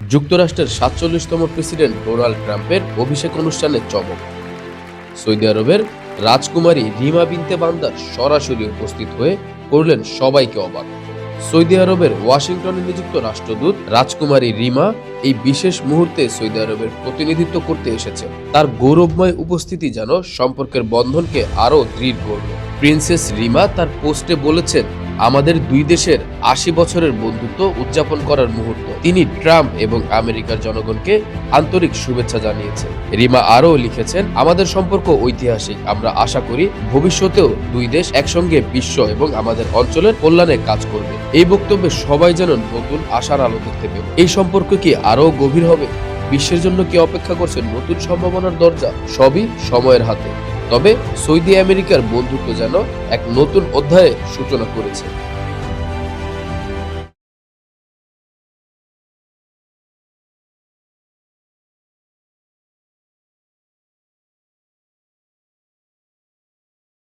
যুক্তরাষ্ট্রের সাতচল্লিশতম president Donald ট্রাম্পের অভিষেক অনুষ্ঠানে চমক। সৌদি আরবের রাজকুমারী রিমা বিনতে বান্দার সরাসরি উপস্থিত হয়ে করলেন সবাইকে অবাক। সৌদি আরবের ওয়াশিংটনে নিযুক্ত রাষ্ট্রদূত রাজকুমারী রিমা এই বিশেষ মুহূর্তে সৌদি আরবের প্রতিনিধিত্ব করতে এসেছেন। তার গৌরবময় উপস্থিতি যেন সম্পর্কের বন্ধনকে আরও দৃঢ় করল। প্রিন্সেস রিমা তার পোস্টে বলেছেন আমাদের দুই দেশের আশি বছরের বন্ধুত্ব উদযাপন করার মুহূর্ত। তিনি ট্রাম্প এবং আমেরিকার জনগণকে আন্তরিক শুভেচ্ছা জানিয়েছেন। রিমা আরও লিখেছেন, আমাদের সম্পর্ক ঐতিহাসিক। আমরা আশা করি ভবিষ্যতেও দুই দেশ একসঙ্গে বিশ্ব এবং আমাদের অঞ্চলের কল্যাণে কাজ করবে। এই বক্তব্যে সবাই যেন নতুন আশার আলো দেখতে পেল। এই সম্পর্ক কি আরও গভীর হবে? বিশ্বের জন্য কি অপেক্ষা করছে নতুন সম্ভাবনার দরজা? সবই সময়ের হাতে। তবে সৌদি আমেরিকার বন্ধুত্ব যেন এক নতুন অধ্যায়ে সূচনা করেছে।